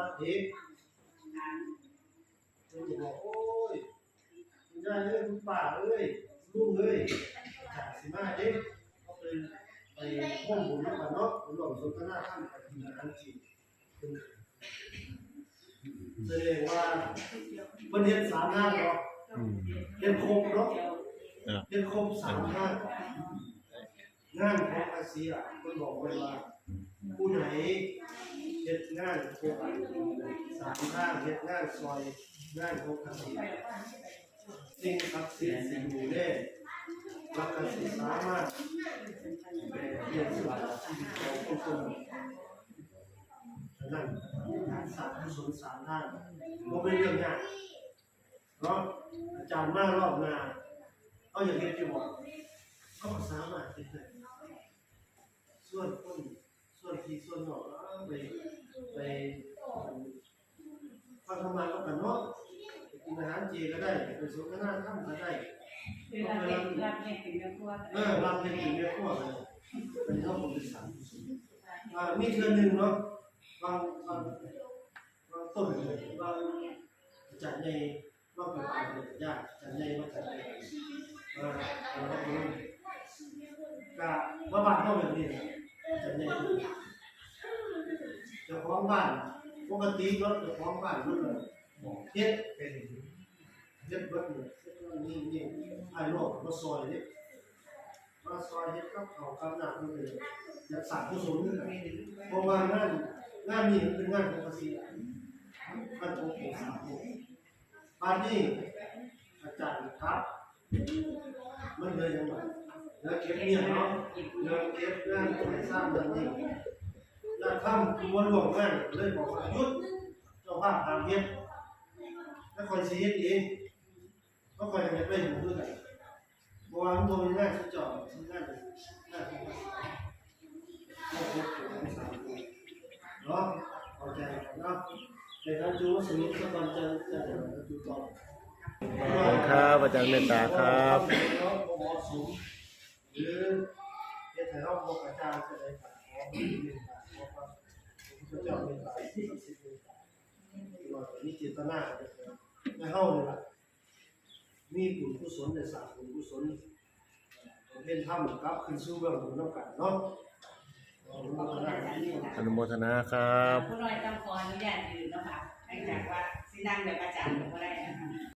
วัดเด็กเพิ่นจะบอกโอ้ยคุณยายเอ้ยคุณป้าเอ้ยลุงเอ้ยจากสิมาเด็กก็เป็นไปห้องบุญแล้วกันเนาะผมบอกสนทนาธรรมกับทีมงานที่แสดงว่าเพิ่นเฮ็ดสามงานเนาะอืมเฮ็ดครบเนาะครับเฮ็ดครบสามงาน งานของอาเซียเพิ่นบอกไว้ว่า ผู้ไหนเฮ็ดงานโครบสามงานเฮ็ดงานซอยงานโครบอาเซียสิ่งศักดิ์สิทธิ์สิ่งอยู่แน่รักกันสิสามารถแบ่เรื่องสละชีวิตของคนคนฉะนั้นสามกุศลสามด้านบ่เป็นเรื่องยากเนาะอาจารย์มารอบนาเอาอย่างเฮ็ดที่บอกเขาก็สามารถเฮ็ดได้ ส่วนคนส่วนที่ส่วนนอกเอาไปไปฟังธรรมะแล้วกันเนาะไปกินอาหารเจก็ได้ไปสนทนาธรรมก็ได้เวลาเด็กรับเด็กเป็นแม่ครัวเออรับเป็นกินในครัวกันเป็นเท่ากับเป็นสามกุศลอ่ามีเทื่อหนึงเนาะบางบางบางต้นเลยบางจัดในว่าเป็นอะไรยากจัดในว่าจัดในเออเราก็รู้ก็ว่าบ้านเขาแบบนี้ นะจัดในเจ้าของบ้านปกติรถเจ้าของบ้านรถเลยเฮ็ดเป็นเฮ็ดเบิดเลยเฮ็ดว่านี่นี่ไอ้โลกมาซอยเนี่ยมาซอยเฮ็ดกับเขากับน้ำมันเลยอยากสั่งผู้สนนี่แหละเพราะว่างานงานนี้มันเป็นงานของภาษีมันของผมสามคนบ้านนี้อาจารย์ครับ มันเลยยังไง แล้วเก็บเนี่ยเนาะแล้วเก็บงานไปสร้างแบบนี้แล้วทำวันหลวงงานเลยบอกว่าหยุดเจ้าภาพตามเฮ็ดแล้วคอยสิเฮ็ดเองก็คอยจะไปหูด้วยกันบว่ามัวนบ่มีงานสุดยอดสุดงานเลยงานของภาษีเราเก็บของสามคนเนาะเข้าใจเนาะในการจูสมิทก็ต้องจะจะเดี๋ยวจูต่อขอบคุณครับอาจารย์เมตตาครับ หรือเฮ็ดให้เราบอกอาจารย์จะได้ฝากขอเรียนฝากขอความพระเจ้าเมตตาที่ศักดิ์สิทธิ์เมตตาที่ว่ามีเจตนาในเฮานี่ล่ะมีบุญกุศลได้สร้างบุญกุศลเป็นธรรมกลับขึ้นสู่เบื้องบนนำกันเนาะขอบคุณมากนะอนุโมทนาครับผู้น้อยต้องขออนุญาตยืนเนาะค่ะเนื่องจากว่าสินั่งแบบอาจารย์ก็ได้นะคะ